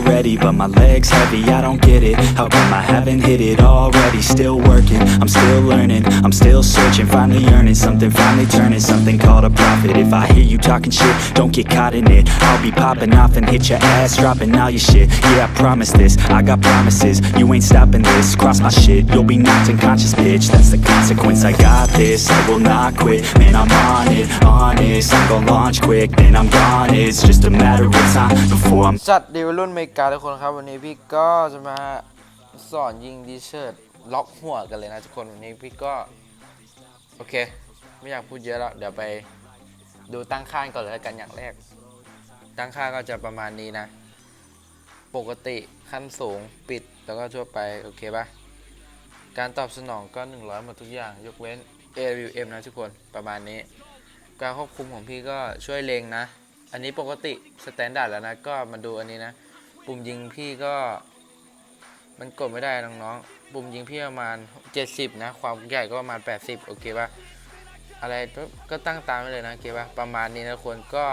Ready, But my leg's heavy, I don't get it. How come I haven't hit it already? Still working, I'm still learning I'm still searching, finally earning Something finally turning, something called a profit. If I hear you talking shit, don't get caught in it. I'll be popping off and hit your ass Dropping all your shit, yeah I promise this I got promises, you ain't stopping this. Cross my shit, you'll be knocked unconscious, bitch. That's the consequence, I got this I will not quit, man I'm on it on honest. I'm gonna launch quick, then I'm gone. It's just a matter of time before I'm จัดดีวัยรุ่นอเมริกาทุกคนครับวันนี้พี่ก็จะมาสอนยิงดีเชิร์ตล็อกหัวกันเลยนะทุกคนวันนี้พี่ก็ โอเค ไม่อยากพูดเยอะแล้วเดี๋ยวไปดูตั้งค่าก่อนเลยละกันอย่างแรก ตั้งค่าก็จะประมาณนี้นะ ปกติขั้นสูงปิดแล้วก็ทั่วไป โอเคปะการตอบสนองก็ 100 หมดทุกอย่าง ยกเว้น AWM นะทุกคนประมาณนี้ การควบคุมของพี่ก็ช่วยเลงนะ อันนี้ปกติสแตนดาร์ดแล้วนะ ก็มาดูอันนี้นะ ปุ่มยิงพี่ก็ มันกดไม่ได้น้องๆ ปุ่มยิงพี่ประมาณ 70 นะ ความใหญ่ก็ประมาณ 80 โอเคป่ะ อะไรก็ตั้งตามไว้เลยนะโอเคป่ะ ประมาณนี้นะทุกคนก็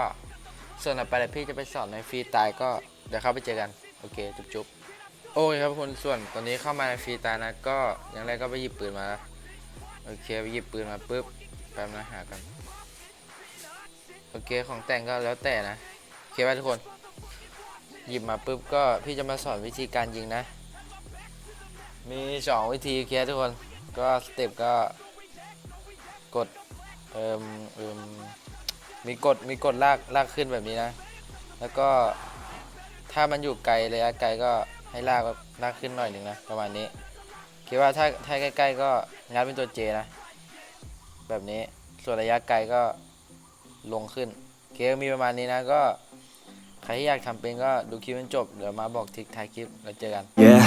ส่วนต่อไปเดี๋ยวพี่จะไปสอนในฟรีตล์ก็เดี๋ยวเข้าไปเจอกัน โอเค จุ๊บๆโอเคครับทุกคนส่วนตอนนี้เข้ามาในฟรีตล์นะ ก็อย่างแรกก็ไปหยิบปืนมาแล้วโอเคไปหยิบปืนมาปุ๊บแป๊บนะหากัน โอเคของแต่งก็แล้วแต่นะโอเคป่ะทุกคน หยิบมาปุ๊บก็พี่จะมาสอนวิธีการยิงนะ มีสองวิธีโอเคทุกคน ก็สเต็ปก็กดเอิมเอิมมีกดมีกดลากลากขึ้นแบบนี้นะ แล้วก็ถ้ามันอยู่ไกลระยะไกลก็ให้ลากลากขึ้นหน่อยหนึ่งนะประมาณนี้คิดว่าถ้าถ้าใกล้ๆก็งัดเป็นตัวเจนะ แบบนี้ส่วนระยะไกลก็ ลงขึ้นโอเคมีประมาณนี้นะก็ใครที่อยากทำเป็นก็ดูคลิปจนจบเดี๋ยวมาบอกทิกท้ายคลิปแล้วเจอกัน Yeah,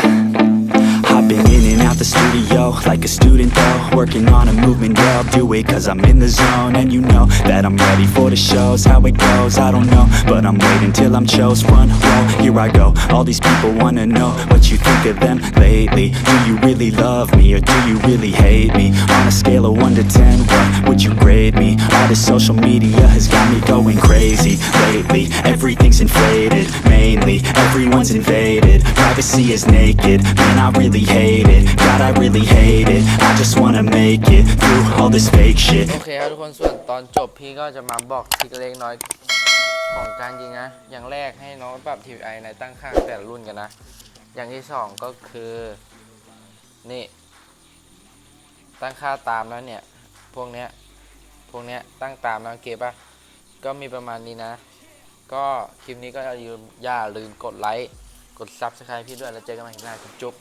I've been in and out the studio like a student though Working on a movement, yeah, I'll do it cause I'm in the zone And you know that I'm ready for the shows How it goes, I don't know But I'm waiting till I'm chose Front row, here I go All these people wanna know what you think of them lately Do you really love me or do you really hate me? On a scale of 1 to 10, this social media has got me going crazy lately Everything's inflated, mainly Everyone's invaded, privacy is naked Man, I really hate it, God, I really hate it I just wanna make it through all this fake shit โอเคครับทุกคนส่วนตอนจบพี่ก็จะมาบอกทริกเล็กน้อยของการยิงนะ อย่างแรกให้น้องปรับ TPI ในตั้งค่าแต่ละรุ่นกันนะ อย่างที่สองก็คือ นี่ ตั้งค่าตามแล้วเนี่ย พวกเนี้ย พวกเนี้ยตั้งตามนะโอเคปะก็มีประมาณนี้นะ ก็คลิปนี้ก็อย่าลืมกดไลค์กดซับสไคร b e พี่ด้วยแล้วเจอกันใหม่คลิปหน้าจุ๊บ